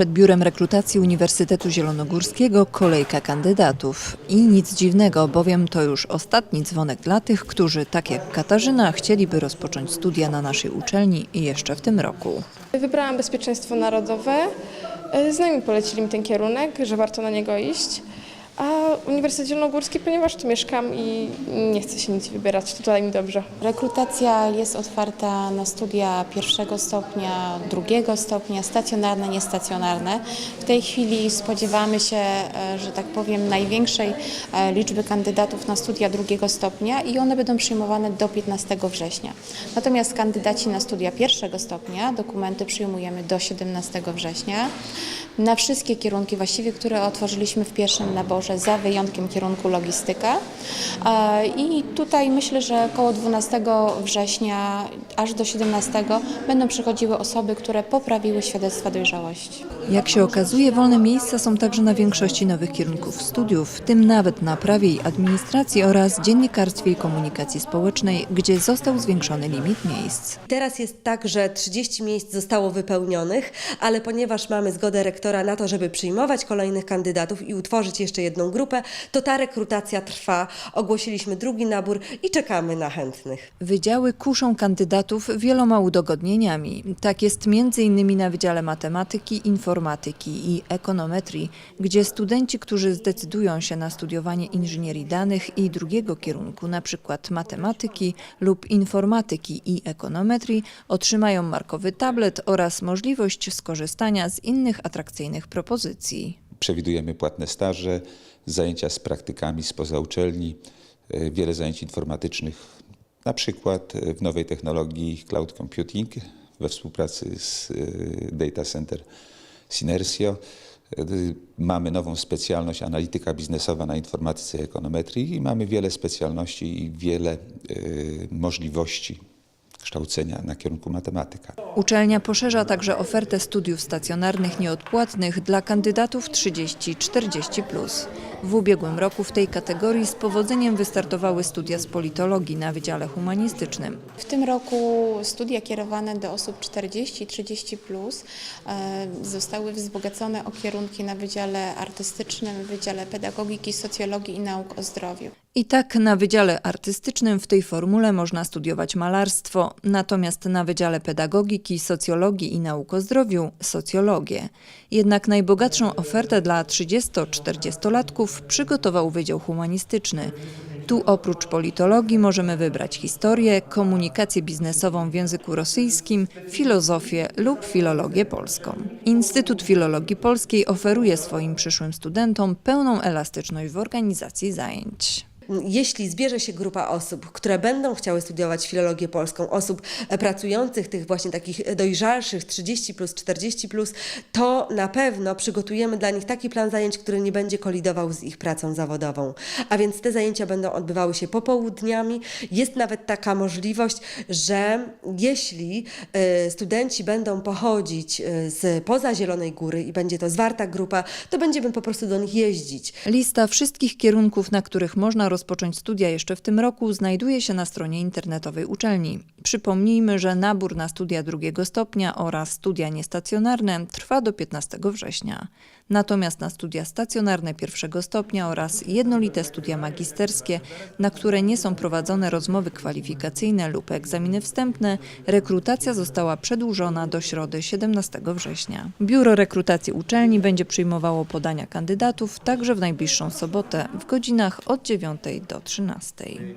Przed biurem rekrutacji Uniwersytetu Zielonogórskiego kolejka kandydatów. I nic dziwnego, bowiem to już ostatni dzwonek dla tych, którzy, tak jak Katarzyna, chcieliby rozpocząć studia na naszej uczelni jeszcze w tym roku. Wybrałam bezpieczeństwo narodowe. E, Znajomi polecili mi ten kierunek, że warto na niego iść. A Uniwersytet Zielonogórski, ponieważ tu mieszkam i nie chcę się nic wybierać, tutaj mi dobrze. Rekrutacja jest otwarta na studia pierwszego stopnia, drugiego stopnia, stacjonarne, niestacjonarne. W tej chwili spodziewamy się, e, że tak powiem, największej e, liczby kandydatów na studia drugiego stopnia i one będą przyjmowane do 15 września. Natomiast kandydaci na studia pierwszego stopnia dokumenty przyjmujemy do 17 września. Na wszystkie kierunki właściwie, które otworzyliśmy w pierwszym naborze, za wyjątkiem kierunku logistyka. E, I tutaj myślę, że około 12 września aż do 17 będą przychodziły osoby, które poprawiły świadectwa dojrzałości. Jak się okazuje, wolne miejsca są także na większości nowych kierunków studiów, w tym nawet na prawie i administracji oraz dziennikarstwie i komunikacji społecznej, gdzie został zwiększony limit miejsc. Teraz jest tak, że 30 miejsc zostało wypełnionych, ale ponieważ mamy zgodę rektora na to, żeby przyjmować kolejnych kandydatów i utworzyć jeszcze jedną grupę, to ta rekrutacja trwa. Ogłosiliśmy drugi nabór i czekamy na chętnych. Wydziały kuszą kandydatów wieloma udogodnieniami. Tak jest m.in. na Wydziale Matematyki, Informatyki i Ekonometrii, gdzie studenci, którzy zdecydują się na studiowanie inżynierii danych i drugiego kierunku, np. matematyki lub informatyki i ekonometrii, otrzymają markowy tablet oraz możliwość skorzystania z innych atrakcyjnych propozycji. Przewidujemy płatne staże, zajęcia z praktykami spoza uczelni, e, wiele zajęć informatycznych, na przykład e, w nowej technologii cloud computing we współpracy z e, data center Synersio. Mamy nową specjalność analityka biznesowa na informatyce i ekonometrii i mamy wiele specjalności i wiele możliwości kształcenia na kierunku matematyka. Uczelnia poszerza także ofertę studiów stacjonarnych nieodpłatnych dla kandydatów 30-40. W ubiegłym roku w tej kategorii z powodzeniem wystartowały studia z politologii na Wydziale Humanistycznym. W tym roku studia kierowane do osób 40-30 plus e, zostały wzbogacone o kierunki na Wydziale Artystycznym, Wydziale Pedagogiki, Socjologii i Nauk o Zdrowiu. I tak na Wydziale Artystycznym w tej formule można studiować malarstwo, natomiast na Wydziale Pedagogiki, Socjologii i Nauk o Zdrowiu socjologię. Jednak najbogatszą ofertę dla 30-40-latków przygotował Wydział Humanistyczny. Tu oprócz politologii możemy wybrać historię, komunikację biznesową w języku rosyjskim, filozofię lub filologię polską. Instytut Filologii Polskiej oferuje swoim przyszłym studentom pełną elastyczność w organizacji zajęć. Jeśli zbierze się grupa osób, które będą chciały studiować filologię polską, osób e, pracujących, tych właśnie takich dojrzalszych 30 plus, 40 plus, to na pewno przygotujemy dla nich taki plan zajęć, który nie będzie kolidował z ich pracą zawodową. A więc te zajęcia będą odbywały się popołudniami. Jest nawet taka możliwość, że jeśli e, studenci będą pochodzić e, z poza Zielonej Góry i będzie to zwarta grupa, to będziemy po prostu do nich jeździć. Lista wszystkich kierunków, na których można rozpocząć studia jeszcze w tym roku, znajduje się na stronie internetowej uczelni. Przypomnijmy, że nabór na studia drugiego stopnia oraz studia niestacjonarne trwa do 15 września. Natomiast na studia stacjonarne pierwszego stopnia oraz jednolite studia magisterskie, na które nie są prowadzone rozmowy kwalifikacyjne lub egzaminy wstępne, rekrutacja została przedłużona do środy 17 września. Biuro rekrutacji uczelni będzie przyjmowało podania kandydatów także w najbliższą sobotę w godzinach od 9 do 13.